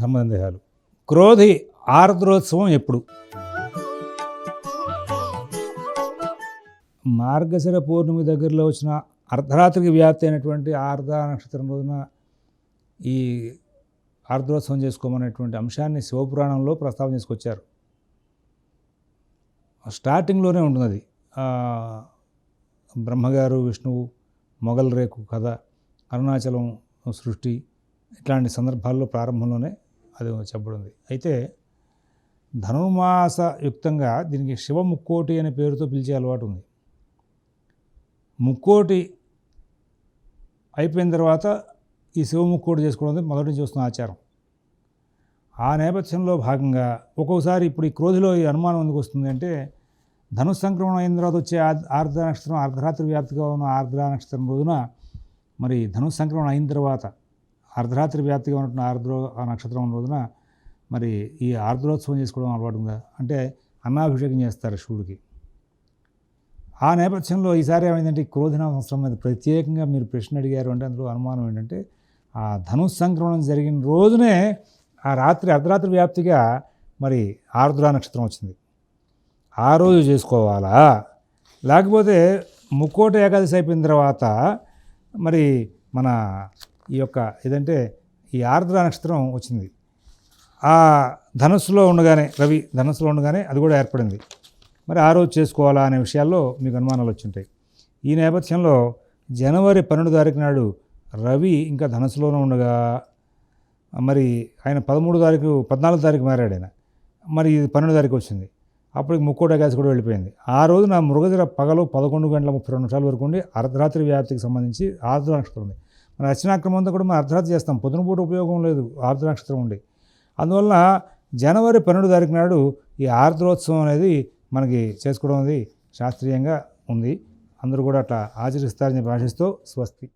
ధర్మసందేహాలు క్రోధి ఆర్ద్రోత్సవం ఎప్పుడు? మార్గశిర పౌర్ణమి దగ్గరలో వచ్చిన అర్ధరాత్రికి వ్యాప్తి అయినటువంటి ఆర్ధ నక్షత్రం రోజున ఈ ఆర్ద్రోత్సవం చేసుకోమనేటువంటి అంశాన్ని శివపురాణంలో ప్రస్తావన చేసుకొచ్చారు. స్టార్టింగ్లోనే ఉంటుంది అది బ్రహ్మగారు విష్ణువు మొగల్ రేకు కథ అరుణాచలం సృష్టి ఇట్లాంటి సందర్భాల్లో ప్రారంభంలోనే అది చెప్పబడింది. అయితే ధనుర్మాస యుక్తంగా దీనికి శివ ముక్కోటి అనే పేరుతో పిలిచే అలవాటు ఉంది. ముక్కోటి అయిపోయిన తర్వాత ఈ శివ ముక్కోటి చేసుకోవడం మొదటి నుంచి వస్తున్న ఆచారం. ఆ నేపథ్యంలో భాగంగా ఒక్కొక్కసారి ఇప్పుడు ఈ క్రోధిలో ఈ అనుమానం ఎందుకు వస్తుంది అంటే ధను సంక్రమణం అయిన తర్వాత వచ్చే ఆర్ద్ర నక్షత్రం అర్ధరాత్రి వ్యాప్తిగా ఉన్న ఆర్ద్ర నక్షత్రం రోజున మరి ధను సంక్రమణం అయిన తర్వాత అర్ధరాత్రి వ్యాప్తిగా ఉన్నటువంటి ఆర్ద్ర ఆ నక్షత్రం రోజున మరి ఈ ఆర్ద్రోత్సవం చేసుకోవడం అలవాటు ఉందా? అంటే అన్నాభిషేకం చేస్తారు శివుడికి. ఆ నేపథ్యంలో ఈసారి ఏమైందంటే క్రోధన సంవత్సరం మీద ప్రత్యేకంగా మీరు ప్రశ్న అడిగారు అంటే అందులో అనుమానం ఏంటంటే ఆ ధను సంక్రమణం జరిగిన రోజునే ఆ రాత్రి అర్ధరాత్రి వ్యాప్తిగా మరి ఆర్ద్ర నక్షత్రం వచ్చింది. ఆ రోజు చేసుకోవాలా? లేకపోతే ముక్కోట ఏకాదశి అయిపోయిన తర్వాత మరి మన ఈ యొక్క ఏదంటే ఈ ఆర్ద్ర నక్షత్రం వచ్చింది. ఆ ధనుస్సులో ఉండగానే రవి ధనస్సులో ఉండగానే అది కూడా ఏర్పడింది. మరి ఆ రోజు చేసుకోవాలా అనే విషయాల్లో మీకు అనుమానాలు వచ్చింటాయి. ఈ నేపథ్యంలో జనవరి పన్నెండు తారీఖు నాడు రవి ఇంకా ధనుసులోనే ఉండగా మరి ఆయన పదమూడు తారీఖు పద్నాలుగు తారీఖు మారాడు ఆయన. మరి ఇది పన్నెండు తారీఖు వచ్చింది. అప్పటికి ముక్కోట గ్యాస్ కూడా వెళ్ళిపోయింది. ఆ రోజు నా మృగజర పగలు పదకొండు గంటల ముప్పై రెండు నిమిషాల వరకు ఉండి అర్ధరాత్రి వ్యాప్తికి సంబంధించి ఆర్ద్ర నక్షత్రం ఉంది. మన రచనాక్రమం అంతా కూడా మనం అర్ధరాత్రి చేస్తాం. పొద్దున పూట ఉపయోగం లేదు. ఆర్ద్ర నక్షత్రం ఉండి. అందువల్ల జనవరి పన్నెండు తారీఖు నాడు ఈ ఆర్ద్రోత్సవం అనేది మనకి చేసుకోవడం అనేది శాస్త్రీయంగా ఉంది. అందరూ కూడా అట్లా ఆచరిస్తారని భాషిస్తూ స్వస్తి.